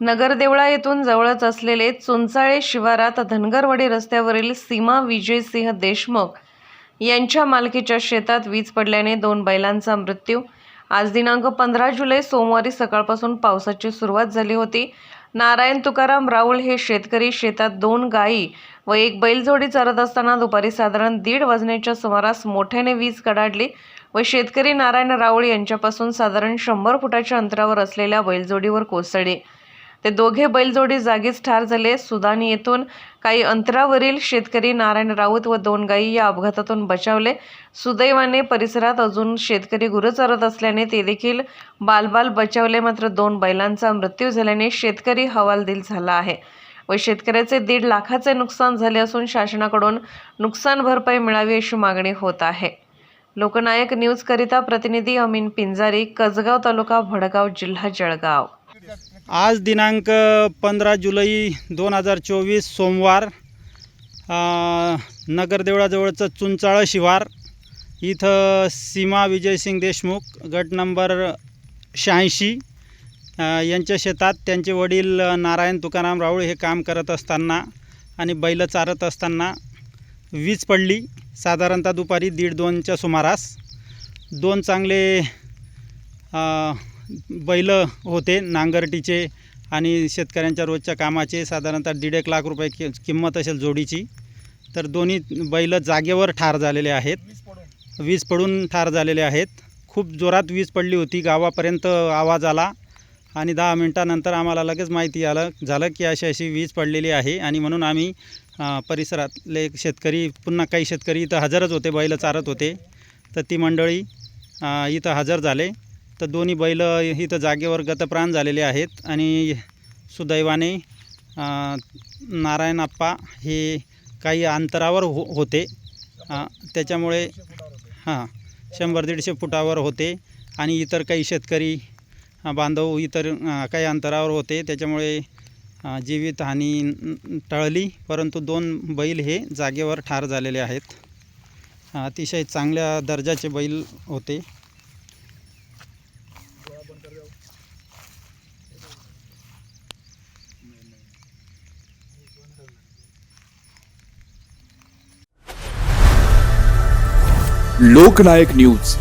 नगरदेवळा येथून जवळच असलेले चुंचाळे शिवारात धनगरवाडी रस्त्यावरील सीमा विजयसिंह देशमुख यांच्या मालकीच्या शेतात वीज पडल्याने दोन बैलांचा मृत्यू. आज दिनांक पंधरा जुलै सोमवारी सकाळपासून पावसाची सुरुवात झाली होती. नारायण तुकाराम राऊळ हे शेतकरी शेतात दोन गायी व एक बैलजोडी चरत असताना दुपारी साधारण दीड वाजण्याच्या सुमारास मोठ्याने वीज कडाडली व शेतकरी नारायण राऊळ यांच्यापासून साधारण शंभर फुटाच्या अंतरावर असलेल्या बैलजोडीवर कोसळली. ते दोघे बैलजोडी जागीच ठार झाले. सुदानी येथून काही अंतरावरील शेतकरी नारायण राऊत व दोन गायी या अपघातातून बचावले. सुदैवाने परिसरात अजून शेतकरी गुरं चरत असल्याने ते देखील बालबाल बचावले. मात्र दोन बैलांचा मृत्यू झाल्याने शेतकरी हवालदिल झाला आहे व शेतकऱ्याचे दीड लाखाचे नुकसान झाले असून शासनाकडून नुकसान भरपाई मिळावी अशी मागणी होत आहे. लोकनायक न्यूजकरिता प्रतिनिधी अमीन पिंजारी कसगाव तालुका भडगाव जिल्हा जळगाव. आज दिनांक पंधरा जुलै दोन हजार चोवीस सोमवार नगरदेवळाजवळचं चुंचाळं शिवार इथं सीमा विजयसिंग देशमुख गट नंबर शहाऐंशी यांच्या शेतात त्यांचे वडील नारायण तुकाराम राऊळ हे काम करत असताना आणि बैल चारत असताना वीज पडली. साधारणतः दुपारी दीड दोनच्या सुमारास दोन चांगले बैल होते नांगरटीचे आणि शेतकऱ्यांच्या रोजच्या कामाचे साधारणतः दीड एक लाख रुपये कि किंमत असेल जोडीची. तर दोन्ही बैल जागेवर ठार झालेले आहेत. वीज पडून ठार झालेले आहेत. खूप जोरात वीज पडली होती. गावापर्यंत आवाज आला आणि दहा मिनटानंतर आम्हाला लगेच माहिती आलं झालं की अशी अशी वीज पडलेली आहे आणि म्हणून आम्ही परिसरातले शेतकरी पुन्हा काही शेतकरी इथं हजरच होते बैल चारत होते. तर ती मंडळी इथं हजर झाले. तर दोन्ही बैल इथं जागेवर गतप्राण झालेले आहेत. आणि सुदैवाने नारायण आप्पा हे काही अंतरावर हो होते. त्याच्यामुळे हां शंभर दीडशे फुटावर होते. आणि इतर काही शेतकरी बांधव इतर काही अंतरावर होते. त्याच्यामुळे जीवितहानी टळली. परंतु दोन बैल हे जागेवर ठार झालेले आहेत. अतिशय चांगल्या दर्जाचे बैल होते. लोकनायक न्यूज.